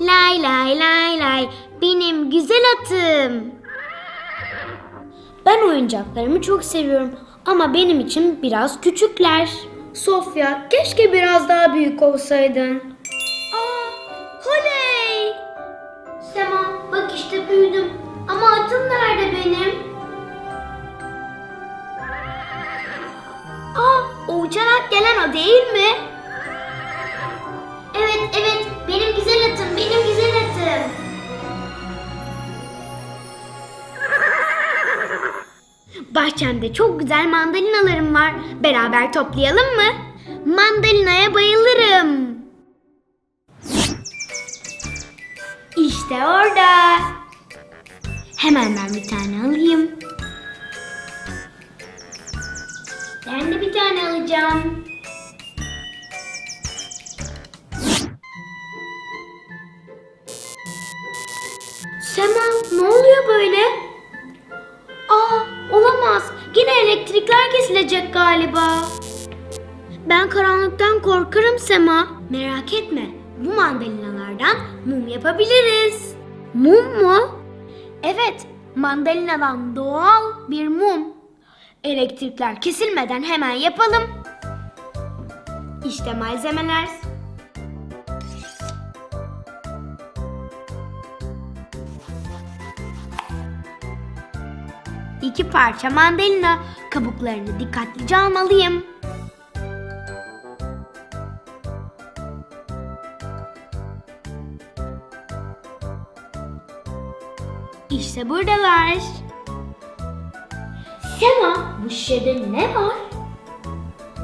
Lay lay lay lay benim güzel atım. Ben oyuncaklarımı çok seviyorum ama benim için biraz küçükler. Sofya keşke biraz daha büyük olsaydın. Aa, holey! Sema bak işte büyüdüm ama atım nerede benim? Aa, o uçarak gelen o değil mi? Evet, evet. Bahçemde çok güzel mandalinalarım var. Beraber toplayalım mı? Mandalinaya bayılırım. İşte orada. Hemen ben bir tane alayım. Ben de bir tane alacağım. Sema ne oluyor böyle? Olamaz. Yine elektrikler kesilecek galiba. Ben karanlıktan korkarım Sema. Merak etme. Bu mandalinalardan mum yapabiliriz. Mum mu? Evet, mandalinadan doğal bir mum. Elektrikler kesilmeden hemen yapalım. İşte malzemeler. İki parça mandalina. Kabuklarını dikkatlice almalıyım. İşte buradalar. Sema, bu şişede ne var?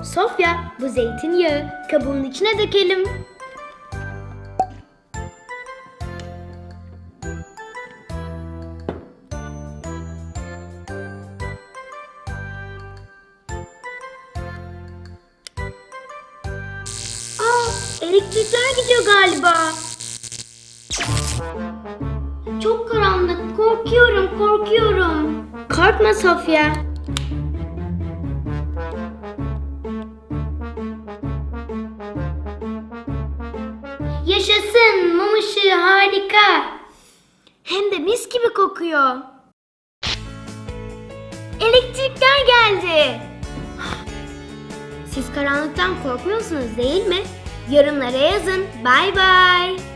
Sofya, bu zeytinyağı. Kabuğun içine dökelim. Elektrikler gidiyor galiba. Çok karanlık. Korkuyorum, korkuyorum. Korkma Sofya. Yaşasın mum ışığı harika. Hem de mis gibi kokuyor. Elektrikler geldi. Siz karanlıktan korkmuyorsunuz değil mi? Yorumlara yazın. Bay bay.